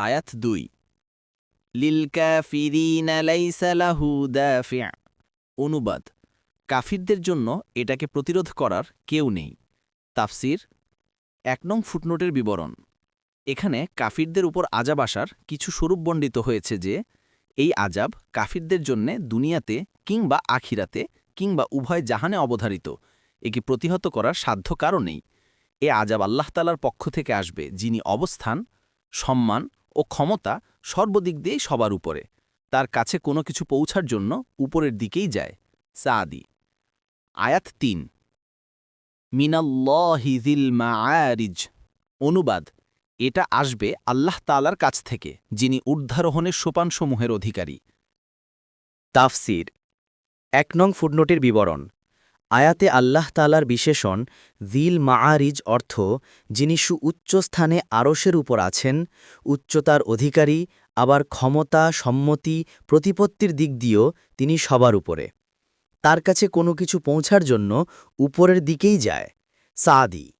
আয়াত দুই। অনুবাদ, কাফিরদের জন্য এটাকে প্রতিরোধ করার কেউ নেই। তাফসির, এক নং ফুটনোটের বিবরণ। এখানে কাফিরদের উপর আজাব আসার কিছু স্বরূপ বণ্ডিত হয়েছে যে, এই আজাব কাফিরদের জন্যে দুনিয়াতে কিংবা আখিরাতে কিংবা উভয় জাহানে অবধারিত। একে প্রতিহত করার সাধ্য কারণেই এ আজাব আল্লাহতালার পক্ষ থেকে আসবে, যিনি অবস্থান, সম্মান ও ক্ষমতা সর্বদিক দিয়েই সবার উপরে। তার কাছে কোনো কিছু পৌঁছার জন্য উপরের দিকেই যায়। সাদি আয়াত তিন। মিনাল্লাহিজিল মাআরিজ। অনুবাদ। এটা আসবে আল্লাহ তালার কাছ থেকে, যিনি ঊর্ধ্বারোহণের সোপানসমূহের অধিকারী। তাফসির। এক নং ফুটনোটের বিবরণ। আয়াতে আল্লাহ তালার বিশেষণ দিল মাআরিজ অর্থ, যিনি সুউচ্চ স্থানে আরশের উপর আছেন, উচ্চতার অধিকারী, আবার ক্ষমতা, সম্মতি, প্রতিপত্তির দিক দিয়েও তিনি সবার উপরে। তার কাছে কোনো কিছু পৌঁছার জন্য উপরের দিকেই যায়। সাদি